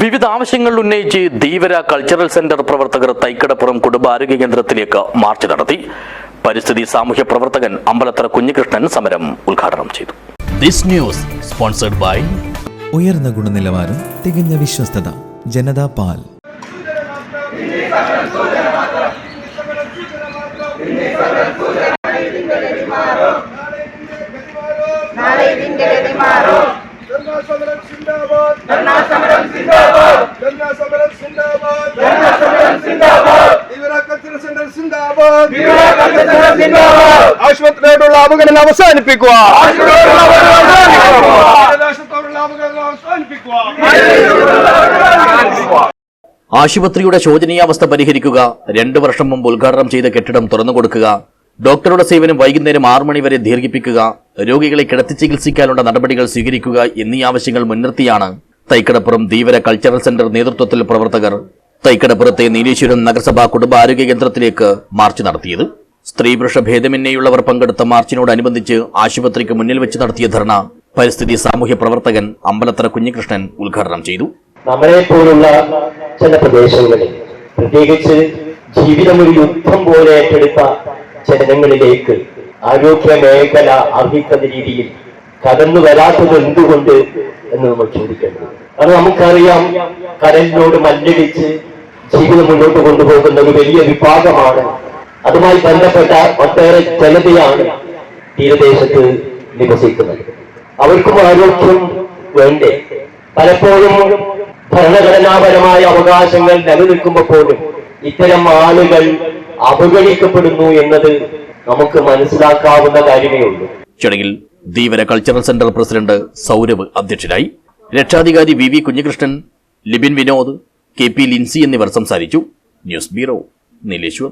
വിവിധ ആവശ്യങ്ങൾ ഉന്നയിച്ച് ധീവര കൾച്ചറൽ സെന്റർ പ്രവർത്തകർ തൈക്കടപ്പുറം കുടുംബാരോഗ്യ കേന്ദ്രത്തിലേക്ക് മാർച്ച് നടത്തി. പരിസ്ഥിതി സാമൂഹ്യ പ്രവർത്തകൻ അമ്പലത്തറ കുഞ്ഞികൃഷ്ണൻ സമരം ഉദ്ഘാടനം ചെയ്തു. ദിസ് ന്യൂസ് സ്പോൺസർഡ് ബൈ ഉയർന്ന ഗുണനിലവാരം തികഞ്ഞ വിശ്വസ്തത ജനതാ പാൽ. നാളെ ഇതിന്റെ ഗതി മാറും ആശുപത്രിയോടുള്ള അവഗണന അവസാനിപ്പിക്കുക. ആശുപത്രിയുടെ ശോചനീയാവസ്ഥ പരിഹരിക്കുക രണ്ടു വർഷം മുമ്പ് ഉദ്ഘാടനം ചെയ്ത കെട്ടിടം തുറന്നുകൊടുക്കുക ഡോക്ടറുടെ സേവനം വൈകുന്നേരം ആറു മണി വരെ ദീർഘിപ്പിക്കുക രോഗികളെ കിടത്തി ചികിത്സിക്കാനുള്ള നടപടികൾ സ്വീകരിക്കുക എന്നീ ആവശ്യങ്ങൾ മുൻനിർത്തിയാണ് തൈക്കടപ്പുറം ധീവര കൾച്ചറൽ സെന്റർ നേതൃത്വത്തിൽ പ്രവർത്തകർ തൈക്കടപ്പുറത്തെ നീലേശ്വരം നഗരസഭാ കുടുംബാരോഗ്യ കേന്ദ്രത്തിലേക്ക് മാർച്ച് നടത്തിയത്. സ്ത്രീ പുരുഷ ഭേദമന്യേയുള്ളവർ പങ്കെടുത്ത മാർച്ചിനോടനുബന്ധിച്ച് ആശുപത്രിക്ക് മുന്നിൽ വെച്ച് നടത്തിയ ധർണ പരിസ്ഥിതി സാമൂഹ്യ പ്രവർത്തകൻ അമ്പലത്തറ കുഞ്ഞികൃഷ്ണൻ ഉദ്ഘാടനം ചെയ്തു. നമ്മളെ പോലുള്ള ചില പ്രദേശങ്ങളിൽ പ്രത്യേകിച്ച് ജീവിതം ഒരു യുദ്ധം പോലെ ഏറ്റെടുത്ത ജനങ്ങളിലേക്ക് ആരോഗ്യ മേഖല അർഹിക്കുന്ന രീതിയിൽ കടന്നു വരാത്തത് എന്തുകൊണ്ട് എന്ന് നമ്മൾ ചോദിക്കേണ്ടത് കാരണം നമുക്കറിയാം കടലിനോട് മല്ലടിച്ച് ജീവിതം മുന്നോട്ട് കൊണ്ടുപോകുന്ന ഒരു വലിയ വിഭാഗമാണ്. അതുമായി ബന്ധപ്പെട്ട ഒട്ടേറെ ജനതയാണ് തീരദേശത്ത് നിവസിക്കുന്നത്. അവർക്കും ആരോഗ്യം വേണ്ടേ? പലപ്പോഴും ഭരണഘടനാപരമായ അവകാശങ്ങൾ നിലനിൽക്കുമ്പോൾ പോലും ഇത്തരം ആളുകൾ അവഗണിക്കപ്പെടുന്നു എന്നത് നമുക്ക് മനസ്സിലാക്കാവുന്ന കാര്യമേ ഉള്ളൂ. ചടങ്ങിൽ Dheevara cultural centre president Sourav അധ്യക്ഷനായി. രക്ഷാധികാരി V V Kunhikrishnan Libin Vinod K P Lincy എന്നിവർ സംസാരിച്ചു. News bureau Nileshwar.